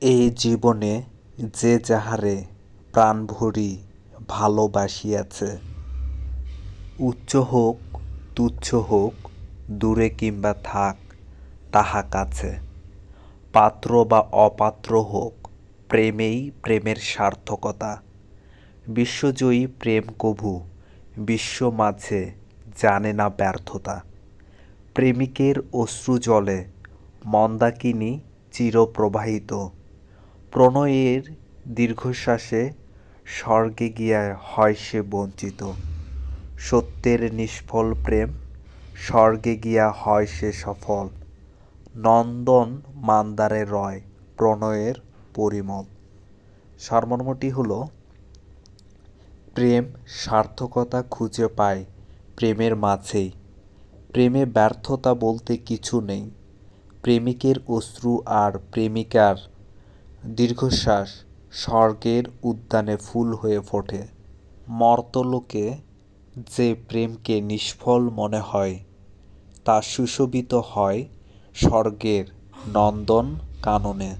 এই জীবনে যে যাহারে প্রাণ ভরি ভালোবাসিয়াছে, উচ্চ হোক, তুচ্ছ হোক, দূরে কিংবা থাক, তাহা কাছে। পাত্র বা অপাত্র হোক, প্রেমেই প্রেমের সার্থকতা। বিশ্বজয়ী প্রেম কভু, বিশ্ব মাঝে জানে না ব্যর্থতা। প্রেমিকের অশ্রুজলে মন্দাকিনী চিরপ্রবাহিত। প্রণয়ের দীর্ঘশ্বাসে স্বর্গে গিয়া হয় সে বঞ্চিত। সত্যের নিষ্ফল প্রেম, স্বর্গে গিয়া হয় সে সফল। নন্দন মান্দারে রয় প্রণয়ের পরিমল। সারমর্মটি হল, প্রেম সার্থকতা খুঁজে পায় প্রেমের মাঝেই। প্রেমে ব্যর্থতা বলতে কিছু নেই। প্রেমিকের অশ্রু আর প্রেমিকার দীর্ঘশ্বাস স্বর্গের উদ্যানে ফুল হয়ে ফোটে। মর্তলোকে যে প্রেমকে নিষ্ফল মনে হয়, তা সুশোভিত হয় স্বর্গের নন্দন কাননে।